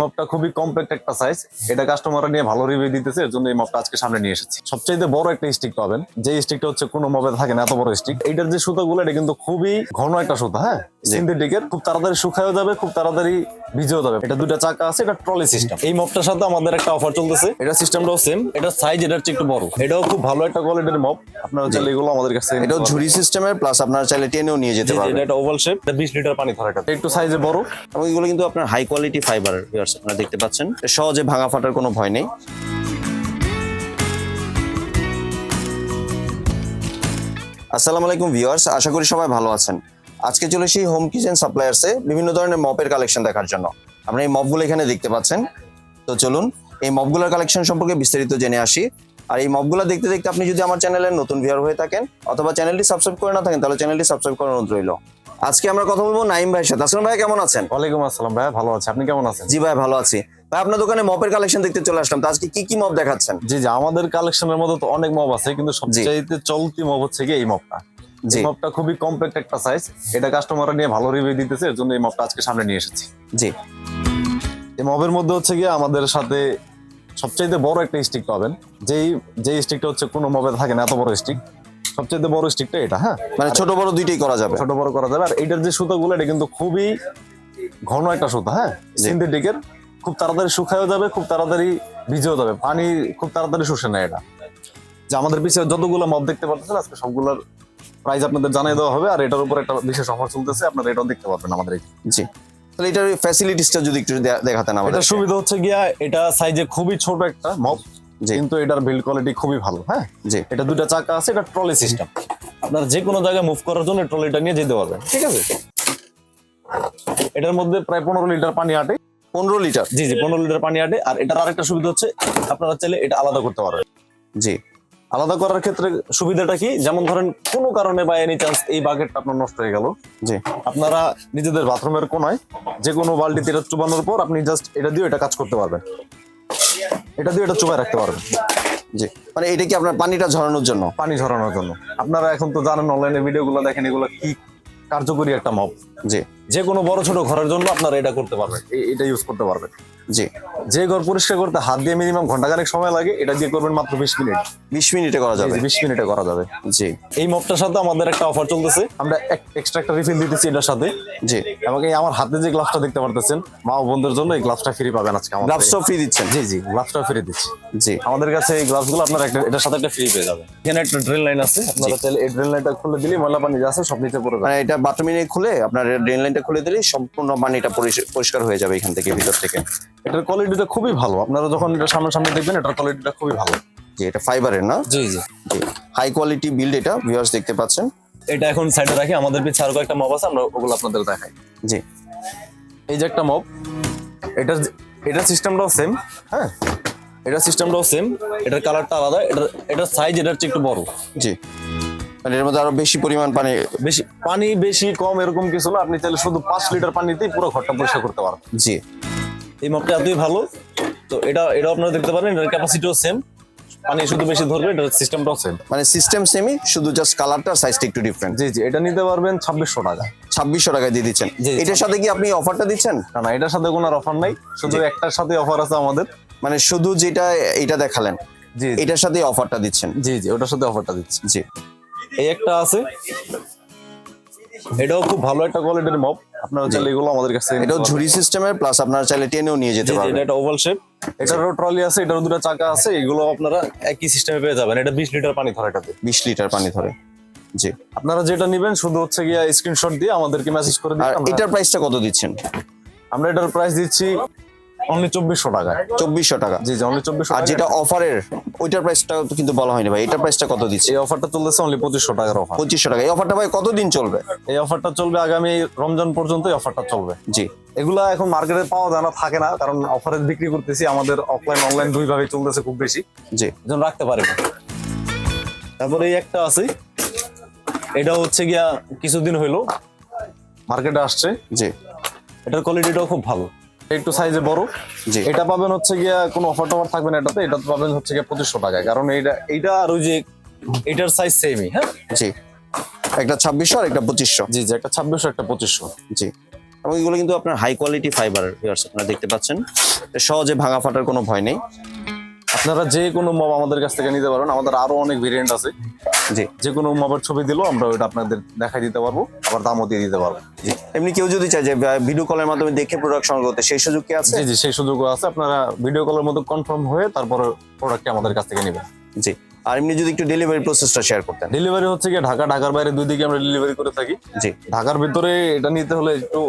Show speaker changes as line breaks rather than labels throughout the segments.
মপটা খুবই কম্প্যাক্ট একটা সাইজ এটা কাস্টমাররা নিয়ে ভালো রিভিউ দিতেছে এর জন্য এই মপটা আজকে সামনে নিয়ে এসেছি। সবচেয়ে বড় একটা স্টিক পাবেন। যে স্টিকটা হচ্ছে কোনো মবে থাকে না এত বড় স্টিক এইটার যে সুতাগুলো এটা কিন্তু খুবই ঘন একটা সুতা হ্যাঁ? সিনথেটিকের খুব তাড়াতাড়ি শুকায়ও যাবে খুব তাড়াতাড়ি ভিজেও যাবে। এটা দুটা চাকা আছে এটা ট্রলি সিস্টেম এই মপটার সাথে আমাদের একটা অফার চলতেছে। এটা সিস্টেমটাও সেম এটা সাইজ এটা হচ্ছে একটু বড়। এটাও খুব ভালো একটা কোয়ালিটির মপ আপনারা চাইলে এগুলো আমাদের কাছে
এটাও ঝুড়ি সিস্টেমের প্লাস আপনারা চাইলে টেনেও নিয়ে যেতে পারবেন।
এটা একটা ওভাল শেপ এটা 20 লিটার পানি ধরে এটা একটু সাইজে বড়।
এবং এগুলো কিন্তু আপনার হাই কোয়ালিটি ফাইবার আপনারা দেখতে পাচ্ছেন। সহজে ভাঙা ফাটার কোনো ভয় নেই। আসসালামু আলাইকুম ভিউয়ার্স, আশা করি সবাই ভালো আছেন। আজকে চলে এসেছি হোম কিচেন সাপ্লায়ার্সে বিভিন্ন ধরনের মপের কালেকশন দেখার জন্য। আমরা এই মপগুলো এখানে দেখতে পাচ্ছেন। তো চলুন, এই মপগুলোর কালেকশন সম্পর্কে বিস্তারিত জেনে আসি। আর এই মপগুলো দেখতে দেখতে আপনি যদি আমার চ্যানেলের নতুন ভিউয়ার হয়ে থাকেন, অথবা চ্যানেলটি সাবস্ক্রাইব করে না থাকেন, তাহলে চ্যানেলটি সাবস্ক্রাইব করার অনুরোধ রইল। আজকে আমরা কথা বলব নাইম ভাইয়ের সাথে। আসলাম ভাই কেমন আছেন?
ওয়ালাইকুম আসসালাম ভাই ভালো আছে। আপনি কেমন আছেন?
জি ভাই ভালো আছি। ভাই আপনার দোকানে মপের কালেকশন দেখতে চলে আসলাম। তো আজকে কি কি মপ দেখাচ্ছেন?
জি জি আমাদের কালেকশনের মধ্যে তো অনেক মব আছে কিন্তু সবচাইতে চলতি মব হচ্ছে কি এই মবটা
জি।
এই মবটা খুবই কম্প্যাক্ট একটা সাইজ এটা কাস্টমাররা নিয়ে ভালো রিভিউ দিতেছে এর জন্য এই মবটা আজকে সামনে নিয়ে এসেছি।
জি।
এই মবের মধ্যে হচ্ছে গিয়ে আমাদের সাথে সবচাইতে বড় একটা স্টিক পাবেন। যেই যেই স্টিকটা হচ্ছে কোনো মবে থাকে না এত বড় স্টিক সবচাইতে বড় স্টিকটা এটা হ্যাঁ?
মানে ছোট বড় দুইটাই করা যাবে।
ছোট বড় করা যাবে। আর এটার যে সুতাগুলো এটা কিন্তু খুবই ঘন একটা সুতা হ্যাঁ? সিনথেটিকের। খুব তাড়াতাড়ি শুকায়ও যাবে খুব তাড়াতাড়ি ভিজেও যাবে। পানি খুব তাড়াতাড়ি শুষে নেয় এটা। যে আমাদের পিছিয়ে যতগুলো মব দেখতে পাচ্ছেন আজকে সবগুলোর প্রাইস আপনাদের জানিয়ে দেওয়া হবে আর এটার উপর একটা বিশেষ অফার চলতেছে আপনারা এটাও দেখতে পারবেন আমাদের
জি। তাহলে এটার ফ্যাসিলিটিসটা যদি একটু দেখাতেন আমাদের
সুবিধা হচ্ছে গিয়া এটা সাইজে খুবই ছোট একটা মব
জি।
কিন্তু এটার বিল্ড কোয়ালিটি খুবই ভালো হ্যাঁ?
জি।
এটা দুটা চাকা আছে এটা ট্রলি সিস্টেম আপনার যে কোনো জায়গায় মুভ করার জন্য ট্রলিটা নিয়ে যেতে পারবেন ঠিক আছে? এটার মধ্যে প্রায় পনেরো লিটার পানি আটে।
পনেরো লিটার।
জি জি পনেরো লিটার পানি আটে। আর এটার আরেকটা সুবিধা হচ্ছে আপনারা চাইলে এটা আলাদা করতে পারবেন।
জি।
আলাদা করার ক্ষেত্রে সুবিধাটা কি? যেমন ধরেন কোনো কারণে বা এনি চান্স এই বাকেটটা আপনার নষ্ট হয়ে গেল।
জি।
আপনারা নিজেদের বাথরুমের কোনায় যে কোনো বালতিতে এটা চুবানোর পর আপনি জাস্ট এটা দিয়ে এটা কাজ করতে পারবেন। এটা দিয়ে এটা চুপায় রাখতে পারবেন।
জি। মানে এটা কি আপনার পানিটা ঝরানোর জন্য?
পানি ঝরানোর জন্য। আপনারা এখন তো জানেন অনলাইনে ভিডিওগুলো দেখেন এগুলো কি কার্যকরী একটা মপ
জি।
যে কোনো বড় ছোট ঘরের জন্য আপনারা এটা করতে পারবেন। এটা ইউজ করতে পারবেন।
জি।
যে ঘর পরিষ্কার করতে হাত দিয়ে মিনিমাম ঘন্টাখানেক সময় লাগে এটা দিয়ে করবেন মাত্র বিশ মিনিট।
বিশ মিনিটে করা যাবে।
বিশ মিনিটে করা যাবে।
জি।
এই মপটার সাথে আমাদের একটা অফার চলতেছে। আমরা এক্সট্রা একটা রিফিল দিতেছি এটার সাথে।
জি।
এবং এই আমার হাতে যে গ্লাভসটা দেখতে পারতেছেন মা ও বোনদের জন্য এই গ্লাভসটা ফ্রি পাবেন আজকে আমাদের।
গ্লাভসটাও ফ্রি দিচ্ছেন?
জি জি গ্লাভসটা ফ্রি দিচ্ছি।
জি।
আমাদের কাছে এই গ্লাভসগুলো আপনার একটা এটার সাথে একটা ফ্রি পেয়ে যাবেন। এখানে একটা ড্রেন লাইন আছে। আপনারা চাইলে এই ড্রেন লাইনটা খুলে দিলে ময়লা পানি যা আছে সব নিচে পড়ে যাবে।
মানে এটা বাথরুমে খুলে আপনার ড্রেন লাইনটা খুলে দিলেই সম্পূর্ণ পানিটা পরিষ- পরিষ্কার হয়ে যাবে এখান থেকে ভিতর থেকে।
এটার কোয়ালিটিটা খুবই ভালো। আপনারা যখন এটা সামনে সামনে দেখবেন এটার কোয়ালিটিটা খুবই ভালো।
জি এটা ফাইবারের না?
জি জি।
জি। হাই কোয়ালিটি বিল্ড এটা ভিউয়ার্স দেখতে পাচ্ছেন।
এটা এখন সাইডে রাখি আমাদের পিছে আরও কয়েকটা মব আছে আমরা ওগুলো আপনাদের দেখাই।
জি।
এই যে একটা মব এটা এটার সিস্টেমটাও সেম হ্যাঁ? এটার সিস্টেমটাও সেম এটার কালারটা আলাদা এটার এটার সাইজ এটার চেয়ে একটু বড়।
জি। মানে এর মধ্যে আরও বেশি পরিমাণ পানি
বেশি পানি বেশি কম এরকম কিছু না আপনি চাইলে শুধু পাঁচ লিটার পানিতেই পুরো ঘরটা পরিষ্কার করতে পারবেন।
জি।
এই মাপটা এতই ভালো। তো এটা এটা আপনারা দেখতে পারেন এটার ক্যাপাসিটিও সেম পানি শুধু বেশি ধরবে এটার সিস্টেমটাও সেম
মানে সিস্টেম সেমি শুধু জাস্ট কালারটা সাইজটা একটু ডিফারেন্ট
জি জি এটা নিতে পারবেন ছাব্বিশশো টাকা।
ছাব্বিশশো টাকায় দিয়ে দিচ্ছেন। এটার সাথে কি আপনি অফারটা দিচ্ছেন?
না না এটার সাথে কোনো অফার নাই। শুধু একটার সাথে অফার আছে আমাদের।
মানে শুধু যেটা এটা দেখালেন।
জি
এটার সাথে অফারটা দিচ্ছেন।
জি জি ওটার সাথে অফারটা দিচ্ছি।
জি।
এই একটা আছে। এটাও খুব ভালো একটা কোয়ালিটির মপ আপনারা চাইলে এগুলো আমাদের কাছে
এটাও ঝুড়ি সিস্টেমের প্লাস আপনারা চাইলে টেনেও নিয়ে যেতে পারবেন।
এটা ওভাল শেপ এটারও ট্রলি আছে এটারও দুটো চাকা আছে এগুলো আপনারা একই সিস্টেমে পেয়ে যাবেন। এটা বিশ লিটার পানি ধরে এটাতে।
বিশ লিটার পানি ধরে। জি।
আপনারা যেটা নেবেন শুধু হচ্ছে গিয়া স্ক্রিনশট দিয়ে আমাদেরকে মেসেজ করে দিন।
এটার প্রাইসটা কত দিচ্ছেন?
আমরা এটার প্রাইস দিচ্ছি অনলি চব্বিশশো টাকা
চব্বিশশো টাকা।
জি জি অনলি চব্বিশশো
আর যেটা অফারের ওইটার প্রাইসটা তো কিন্তু বলা হয়নি ভাই। এটার প্রাইসটা কত দিচ্ছে?
এই অফারটা চলতেছে অনলি পঁচিশশো টাকার অফার
পঁচিশশো টাকা। এই অফারটা ভাই কতদিন চলবে?
এই অফারটা চলবে আগামী রমজান পর্যন্ত এই অফারটা চলবে।
জি।
এগুলা এখন মার্কেটে পাওয়া যায় না থাকে না কারণ অফারে বিক্রি করতেছি আমাদের অফলাইন অনলাইন দুই ভাবে চলতেছে খুব বেশি।
জি।
এজন্য রাখতে পারি না। তারপরে এই একটা আছে। এটা হচ্ছে গিয়া কিছুদিন হইল মার্কেটে আসছে।
জি।
এটার কোয়ালিটিটাও খুব ভালো। একটু সাইজে বড়।
জি।
এটা পাবেন হচ্ছে গিয়া কোনো অফার টফার থাকবে না এটাতে এটা পাবেন হচ্ছে গিয়া পঁচিশশো টাকায় কারণ এইটা এইটা আর ওই যে এটার সাইজ সেমই হ্যাঁ?
জি। একটা ছাব্বিশশো আর একটা পঁচিশশো।
জি জি একটা ছাব্বিশশো একটা পঁচিশশো।
জি। এবং এগুলো কিন্তু আপনার হাই কোয়ালিটি ফাইবার আপনারা দেখতে পাচ্ছেন। সহজে ভাঙা ফাটার কোনো ভয় নেই।
আপনারা যে কোনো মব আমাদের কাছ থেকে নিতে পারেন। আমাদের আরও অনেক ভেরিয়েন্ট আছে।
জি।
যে কোনো মবের ছবি দিলেও আমরা ওটা আপনাদের দেখাই দিতে পারব আবার দামও দিয়ে দিতে পারব।
জি। এমনি কেউ যদি চায় যে ভিডিও কলের মাধ্যমে দেখে প্রোডাক্ট সংগ্রহ করতে সেই সুযোগ কি আছে?
জি জি সেই সুযোগও আছে। আপনারা ভিডিও কলের মধ্যে কনফার্ম হয়ে তারপরে প্রোডাক্টটি আমাদের কাছ থেকে নেবেন।
জি। আর এমনি যদি একটু ডেলিভারি প্রসেসটা শেয়ার করতেন।
ডেলিভারি হচ্ছে কি ঢাকা ঢাকার বাইরে দুই দিকে আমরা ডেলিভারি করে থাকি।
জি।
ঢাকার ভিতরে এটা নিতে হলে একটু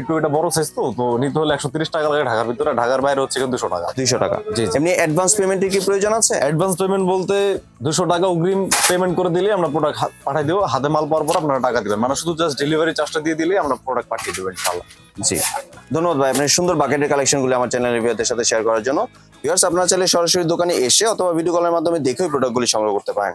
একটু এটা বড় সাইজ তো তো নিতে হলে একশো তিরিশ টাকা লাগে ঢাকার ভিতরে। ঢাকার বাইরে হচ্ছে কিন্তু দুশো টাকা।
দুইশো টাকা।
জি
এমনি অ্যাডভান্স পেমেন্টের কি প্রয়োজন আছে?
অ্যাডভান্স পেমেন্ট বলতে দুশো টাকা অগ্রিম পেমেন্ট করে দিলে আমরা প্রোডাক্ট পাঠিয়ে দেবো। হাতে মাল পাওয়ার পর আপনারা টাকা দেবেন। মানে শুধু জাস্ট ডেলিভারি চার্জটা দিয়ে দিলে আমরা প্রোডাক্ট পাঠিয়ে দেবো ইনশাল্লাহ
জি। ধন্যবাদ ভাই আপনার সুন্দর বাকেটের কালেকশনগুলো আমার চ্যানেল রিভিউদের সাথে শেয়ার করার জন্য। ভিউয়ার্স আপনারা চাইলে সরাসরি দোকানে এসে অথবা ভিডিও কলের মাধ্যমে দেখেও প্রোডাক্টগুলি সংগ্রহ করতে পারেন।